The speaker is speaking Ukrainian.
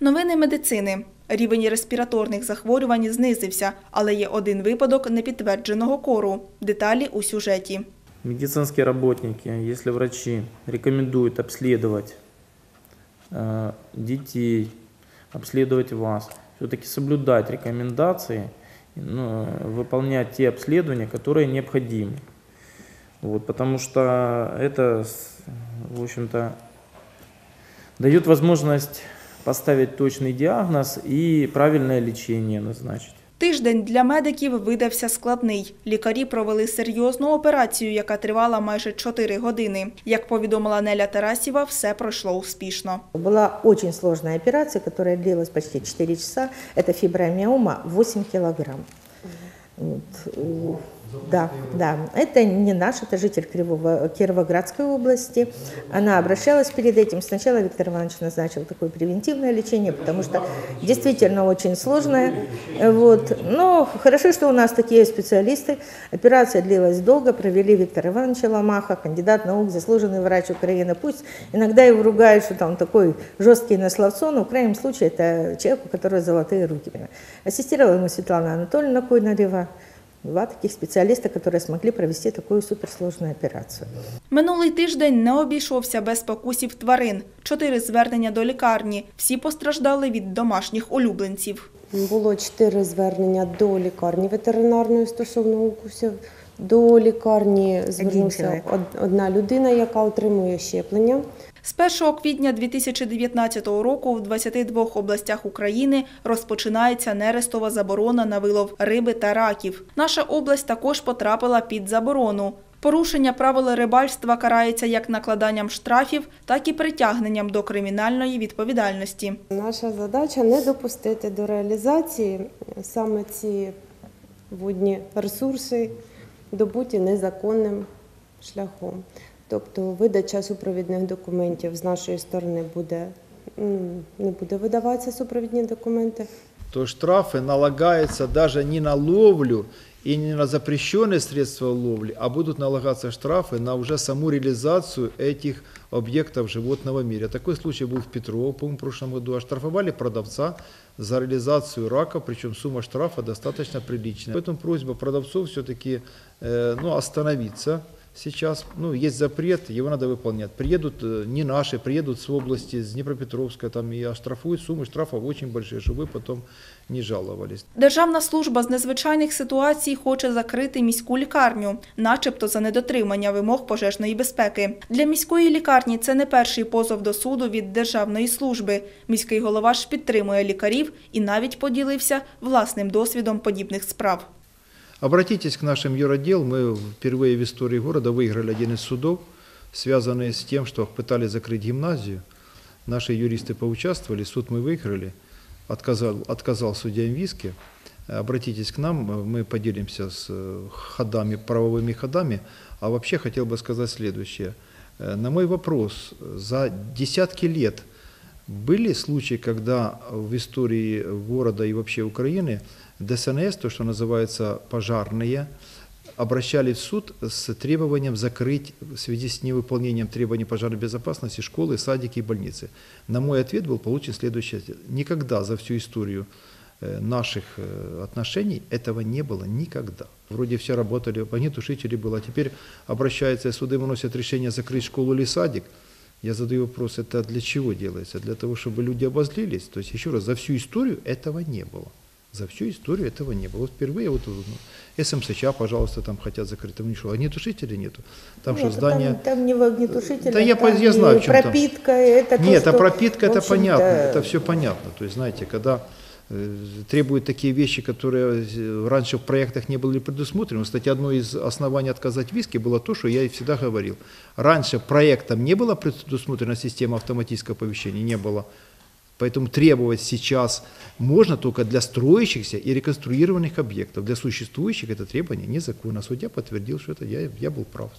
Новини медицини. Рівень респіраторних захворювань знизився, але є один випадок непідтвердженого кору. Деталі у сюжеті. Медицинские работники, если врачи рекомендуют обследовать э, детей, обследовать вас, все-таки соблюдать рекомендации, ну, выполнять те обследования, которые необходимы. Вот, потому что это, с- в общем-то, дает возможность поставить точный диагноз и правильное лечение назначить. Тиждень для медиків видався складний. Лікарі провели серйозну операцію, яка тривала майже 4 години. Як повідомила Неля Тарасєва, все пройшло успішно. Была очень сложная операция, которая длилась почти 4 часа. Это фибромиома 8 килограмм. Да, да. Это не наш, это житель Кривого, Кировоградской области. Она обращалась перед этим. Сначала Виктор Иванович назначил такое превентивное лечение, потому что действительно очень сложное. Вот. Но хорошо, что у нас такие специалисты. Операция длилась долго, провели Виктора Ивановича Ломаха, кандидат наук, заслуженный врач Украины. Пусть иногда его ругают, что там такой жесткий на словцо, но в крайнем случае это человек, у которого золотые руки. Ассистировала ему Светлана Анатольевна Койнарева. Два таких специалиста, которые смогли провести такую суперсложную операцию. Минулий тиждень не обійшовся без покусів тварин. Чотири звернення до лікарні. Всі постраждали від домашніх улюбленців. Було чотири звернення до лікарні ветеринарної стосовно укусів. До лікарні звернувся одна людина, яка отримує щеплення. З 1 квітня 2019 року в 22 областях України розпочинається нерестова заборона на вилов риби та раків. Наша область також потрапила під заборону. Порушення правил рибальства карається як накладанням штрафів, так і притягненням до кримінальної відповідальності. Наша задача не допустити до реалізації саме ці водні ресурси, добуті незаконним шляхом. Тобто видача супровідних документів з нашої сторони буде м, не буде видаватися супровідні документи. то штрафы налагаются даже не на ловлю и не на запрещенные средства ловли, а будут налагаться штрафы на уже саму реализацию этих объектов животного мира. Такой случай был в Петрово, по-моему, в прошлом году. Оштрафовали продавца за реализацию рака, причем сумма штрафа достаточно приличная. Поэтому просьба продавцов все-таки э, ну, остановиться сейчас. Ну, есть запрет, его надо выполнять. Приедут э, не наши, приедут с области, с Днепропетровска, там и оштрафуют. Суммы штрафов очень большие, чтобы вы потом не жаловались. Державна служба з незвичайних ситуацій хоче закрити міську лікарню, начебто за недотримання вимог пожежної безпеки. Для міської лікарні це не перший позов до суду від державної служби. Міський голова ж підтримує лікарів і навіть поділився власним досвідом подібних справ. Обратитесь к нашим юродел. Мы впервые в истории города выиграли один из судов, связанный с тем, что пытались закрыть гимназию. Наши юристы поучаствовали, суд мы выиграли, отказал, отказал судья им в иске. Обратитесь к нам, мы поделимся с э, ходами, правовыми ходами. А вообще хотел бы сказать следующее. Э, На мой вопрос, за десятки лет были случаи, когда в истории города и вообще Украины ДСНС, то, что называется пожарные, обращались в суд с требованием закрыть в связи с невыполнением требований пожарной безопасности школы, садики и больницы. На мой ответ был получен следующий ответ. Никогда за всю историю э, наших э, отношений этого не было никогда. Вроде все работали, огнетушители было, а теперь обращаются, суды выносят решение закрыть школу или садик. Я задаю вопрос, это для чего делается? Для того, чтобы люди обозлились? То есть, еще раз, за всю историю этого не было. За всю историю этого не было. Вот впервые вот ну, СМСЧ, пожалуйста, там хотят закрыть. Там ничего, огнетушителей нету. Там что, Нет, здание... Там, там не в огнетушителе, Да я там я знаю, в там. пропитка, это то, Нет, а что, пропитка это понятно, это все понятно. То есть, знаете, когда э, требуют такие вещи, которые э, раньше в проектах не были предусмотрены. Кстати, одно из оснований отказать виски было то, что я и всегда говорил. Раньше проектом не была предусмотрена система автоматического оповещения, не было. Поэтому требовать сейчас можно только для строящихся и реконструированных объектов. Для существующих это требование незаконно. Судья подтвердил, что это я, я был прав.